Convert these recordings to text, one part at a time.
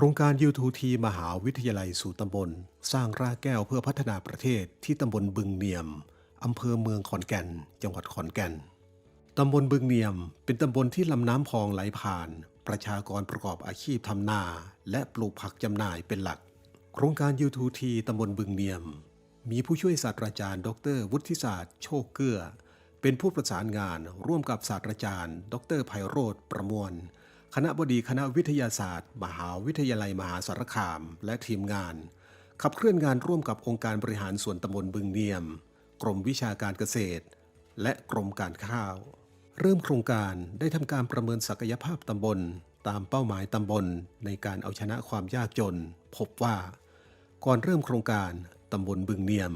โครงการ U2T มหาวิทยาลัยสู่ตำบล สร้างรากแก้วเพื่อพัฒนาประเทศที่ตำบลบึงเนียมอำเภอเมืองขอนแก่น จังหวัดขอนแก่น ตำบลบึงเนียม เป็นตำบลที่ลำน้ำพองไหลผ่าน ประชากรประกอบอาชีพทำนา และปลูกผักจำหน่ายเป็นหลัก โครงการ U2T ตำบลบึงเนียม มีผู้ช่วยศาสตราจารย์ ดร วุฒิศาสตร์ โชคเกื้อ เป็นผู้ประสานงานร่วมกับศาสตราจารย์ ดรไพโรธประมวล คณะบดีคณะวิทยาศาสตร์ มหาวิทยาลัยมหาสารคาม และทีมงาน ขับเคลื่อนงานร่วมกับองค์การบริหารส่วนตำบลบึงเนียม กรมวิชาการเกษตร และกรมการข้าว เริ่มโครงการได้ทำการประเมินศักยภาพตำบล ตามเป้าหมายตำบล ในการเอาชนะความยากจน พบว่า ก่อนเริ่มโครงการตำบลบึงเนียม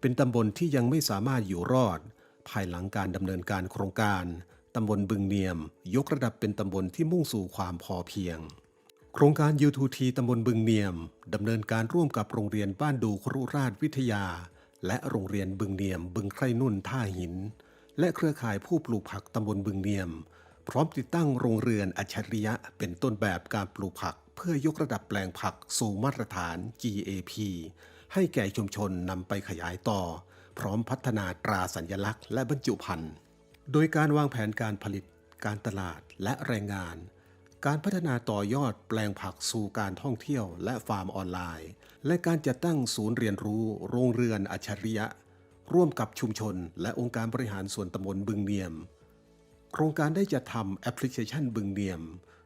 เป็นตำบลที่ยังไม่สามารถอยู่รอด ภายหลังการดำเนินการโครงการ ตำบลบึงเนียม ยกระดับเป็นตำบลที่มุ่งสู่ความพอเพียง โครงการ U2T ตำบลบึงเนียมดำเนินการร่วมกับโรงเรียนบ้านดูครุราชวิทยา และโรงเรียนบึงเนียม บึงไคร่นุ่นท่าหิน และเครือข่ายผู้ปลูกผักตำบลบึงเนียม พร้อมติดตั้งโรงเรือนอัจฉริยะ เป็นต้นแบบการปลูกผัก เพื่อยกระดับแปลงผักสู่มาตรฐาน GAP ให้แก่ชุมชนนำไปขยายต่อ พร้อมพัฒนาตราสัญลักษณ์และบรรจุภัณฑ์ โดยการวางแผนการผลิต การตลาดและแรงงาน การพัฒนาต่อยอดแปลงผักสู่การท่องเที่ยวและฟาร์มออนไลน์ และการจัดตั้งศูนย์เรียนรู้ โรงเรือนอัจฉริยะ ร่วมกับชุมชน และองค์การบริหารส่วนตำบลบึงเนียม โครงการได้จัดทำแอปพลิเคชันบึงเนียม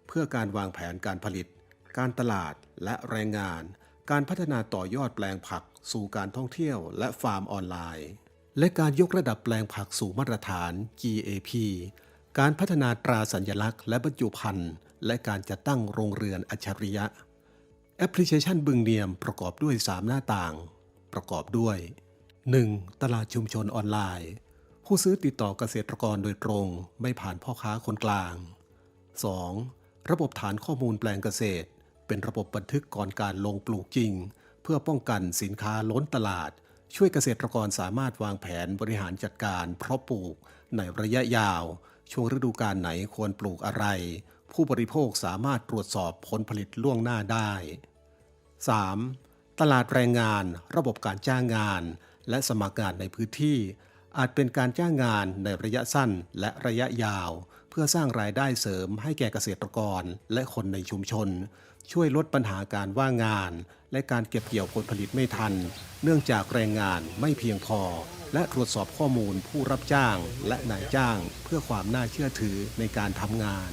เพื่อการวางแผนการผลิต การตลาดและแรงงาน การพัฒนาต่อยอดแปลงผัก สู่การท่องเที่ยวและฟาร์มออนไลน์ และการยกระดับแปลงผักสู่มาตรฐาน GAP การพัฒนาตราสัญลักษณ์และบรรจุภัณฑ์ และการจัดตั้งโรงเรือนอัจฉริยะ แอปพลิเคชันบึงเนียมประกอบด้วย 3 หน้าต่าง ประกอบด้วย 1. ตลาดชุมชนออนไลน์ ผู้ซื้อติดต่อเกษตรกรโดยตรงไม่ผ่านพ่อค้าคนกลาง 2. ระบบฐานข้อมูลแปลงเกษตร เป็นระบบบันทึกก่อนการลงปลูกจริง เพื่อป้องกันสินค้าล้นตลาด ช่วยเกษตรกรสามารถวางแผนบริหารจัดการ เพราะปลูกในระยะยาว ช่วงฤดูกาลไหนควรปลูกอะไร ผู้บริโภคสามารถตรวจสอบผลผลิตล่วงหน้าได้ 3. ตลาดแรงงาน ระบบการจ้างงาน และสมัครงานในพื้นที่ อาจเป็นการจ้างงานในระยะสั้นและระยะยาว เพื่อสร้างรายได้เสริมให้แก่เกษตรกรและคนในชุมชน ช่วยลดปัญหาการว่างงาน และการเก็บเกี่ยวผลผลิตไม่ทัน เนื่องจากแรงงานไม่เพียงพอ และตรวจสอบข้อมูลผู้รับจ้างและนายจ้าง เพื่อความน่าเชื่อถือในการทำงาน